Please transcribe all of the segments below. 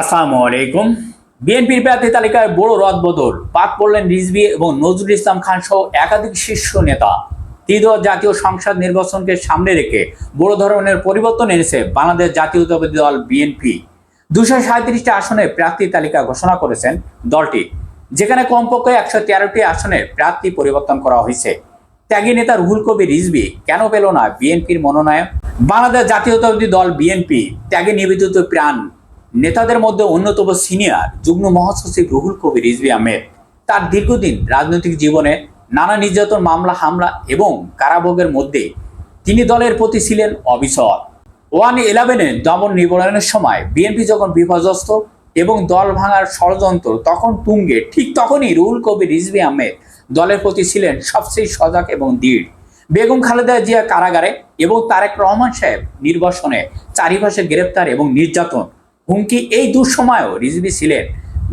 আসসালামু আলাইকুম। বিএনপির প্রার্থী তালিকায় বড় রদ বদল বাদ পড়লেন রিজভি এবং নজরুল ইসলাম খান সহ একাধিক শীর্ষ নেতা। ত্রিদল জাতীয় সংসদ নির্বাচনকে সামনে রেখে বড় ধরনের পরিবর্তন এনেছে বাংলাদেশ জাতীয়তাবাদী দল বিএনপি। দুশো সাঁত্রিশটি আসনে প্রার্থী তালিকা ঘোষণা করেছেন দলটি, যেখানে কমপক্ষে একশো তেরোটি আসনে প্রার্থী পরিবর্তন করা হয়েছে। ত্যাগী নেতা রুহুল কবির রিজভি কেন পেল না বিএনপির মনোনয়ন? বাংলাদেশ জাতীয়তাবাদী দল বিএনপি ত্যাগে নিবেদিত প্রাণ নেতাদের মধ্যে অন্যতম সিনিয়র যুগ্ম মহাসচিব রুহুল কবির রিজভি আহমেদ। তার দীর্ঘদিন রাজনৈতিক জীবনে নানা নির্যাতন, মামলা, হামলা এবং কারাভোগের মধ্যে তিনি দলের প্রতি ছিলেন অবিচল। ওয়ান ইলেভেনের দমন নিবরণের সময় বিএনপি যখন বিপর্যস্ত এবং দল ভাঙার ষড়যন্ত্র তখন তুঙ্গে, ঠিক তখনই রুহুল কবির রিজভি আহমেদ দলের প্রতি ছিলেন সবচেয়ে সজাগ এবং দৃঢ়। বেগম খালেদা জিয়া কারাগারে এবং তারেক রহমান সাহেব নির্বাসনে চারিপাশে গ্রেপ্তার এবং নির্যাতন হুমকি এই দুঃসময়েও রিজভি ছিলেন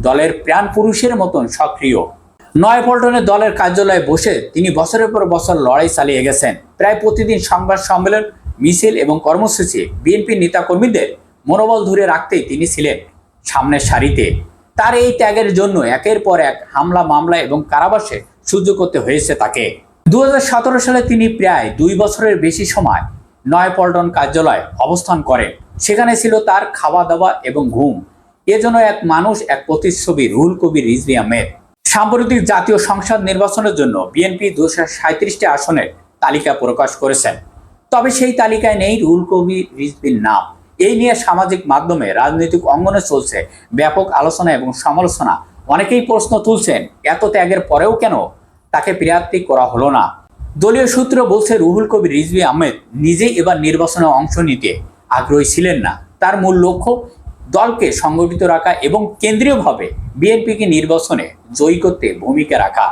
দলের প্রাণ পুরুষের মতন সক্রিয়। নয়াপল্টনে দলের কার্যালয়ে বসে তিনি বছরের পর বছর লড়াই চালিয়ে গেছেন। প্রায় প্রতিদিন সংবাদ সম্মেলন, মিছিল এবং কর্মসূচি বিএনপি নেতাকর্মীদের মনোবল ধরে রাখতেই তিনি ছিলেন সামনের সারিতে। তার এই ত্যাগের জন্য একের পর এক হামলা, মামলা এবং কারাবাসে সহ্য করতে হয়েছে তাকে। দুহাজার সতেরো সালে তিনি প্রায় দুই বছরের বেশি সময় নয়াপল্টন কার্যালয়ে অবস্থান করেন। সেখানে ছিল তার খাওয়া দাওয়া এবং ঘুম। এজন্য এক মানুষ, এক প্রতিচ্ছবি রুহুল কবির রিজভি আহমেদ। সাম্প্রতিক জাতীয় সংসদ নির্বাচনের জন্য বিএনপি দুশো সাঁত্রিশটি আসনের তালিকা প্রকাশ করেছেন। তবে সেই তালিকায় নেই রুহুল কবির রিজভির নাম। এই নিয়ে সামাজিক মাধ্যমে রাজনৈতিক অঙ্গনে চলছে ব্যাপক আলোচনা এবং সমালোচনা। অনেকেই প্রশ্ন তুলছেন, এত ত্যাগের পরেও কেন তাকে প্রার্থী করা হলো না? দলীয় সূত্র বলছে, রুহুল কবির রিজভি আহমেদ নিজেই এবার নির্বাচনে অংশ নিতে আগ্রহী ছিলেন না। তার মূল লক্ষ্য, দলকে সংগঠিত রাখা এবং কেন্দ্রীয়ভাবে বিএনপিকে নির্বাচনে জয়ী করতে ভূমিকা রাখা।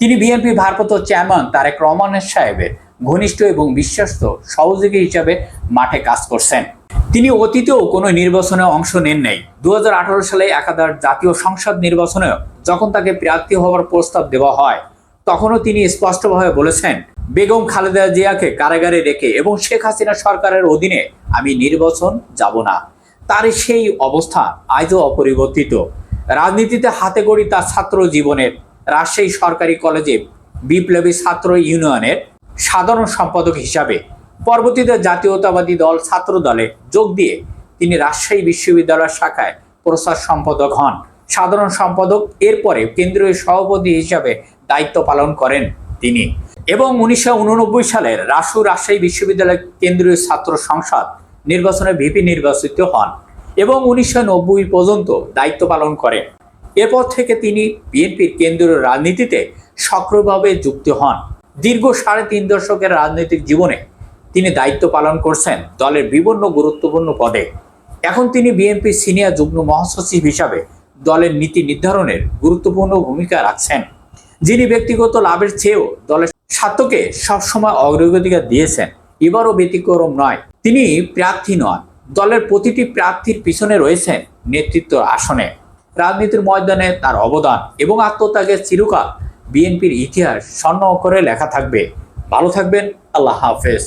তিনি বিএনপি ভারপ্রাপ্ত চেয়ারম্যান তারেক রহমানের সাহেবের ঘনিষ্ঠ এবং বিশ্বস্ত সহযোগী হিসাবে মাঠে কাজ করছেন। তিনি অতীতেও কোনো নির্বাচনে অংশ নেন নাই। দু হাজার আঠারো সালে একাধার জাতীয় সংসদ নির্বাচনেও যখন তাকে প্রার্থী হওয়ার প্রস্তাব দেওয়া হয়, তখনও তিনি স্পষ্টভাবে বলেছেন বেগম খালেদা জিয়াকে কারাগারে রেখে এবং শেখ হাসিনা সরকারের অধীনে আমি নির্বাচন যাব না। তার সেই অবস্থা আজও অপরিবর্তিত। রাজনীতিতে হাতে গড়ি তার ছাত্র জীবনের রাজশাহী সরকারি কলেজে বিপ্লবী ছাত্র ইউনিয়নের সাধারণ সম্পাদক হিসাবে পরবর্তীতে জাতীয়তাবাদী দল ছাত্র দলে যোগ দিয়ে তিনি রাজশাহী বিশ্ববিদ্যালয় শাখায় প্রচার সম্পাদক হন। সাধারণ সম্পাদক এরপরে কেন্দ্রীয় সভাপতি হিসাবে দায়িত্ব পালন করেন তিনি। এবং উনিশশো সালের রাসু রাজশাহী বিশ্ববিদ্যালয় কেন্দ্রীয় ছাত্র সংসদ নির্বাচনে ভিপি নির্বাচিত হন এবং উনিশশো পর্যন্ত দায়িত্ব পালন করেন। এরপর থেকে তিনি বিএনপির কেন্দ্রীয় রাজনীতিতে সক্রিয়ভাবে যুক্ত হন। দীর্ঘ সাড়ে তিন দশকের রাজনৈতিক জীবনে তিনি দায়িত্ব পালন করছেন দলের বিভিন্ন গুরুত্বপূর্ণ পদে। এখন তিনি বিএনপির সিনিয়র যুগ্ম মহাসচিব হিসাবে দলের নীতি নির্ধারণের গুরুত্বপূর্ণ ভূমিকা রাখছেন, যিনি ব্যক্তিগত লাভের চেয়েও দলের স্বার্থকে সবসময় অগ্রগতিকার দিয়েছেন। এবারও ব্যতিক্রম নয়। তিনি প্রার্থী নন। দলের প্রতিটি প্রার্থীর পিছনে রয়েছেন নেতৃত্ব আসনে। রাজনীতির ময়দানে তার অবদান এবং আত্মত্যাগের চিরকাল বিএনপির ইতিহাস স্বর্ণ অক্ষরে লেখা থাকবে। ভালো থাকবেন। আল্লাহ হাফেজ।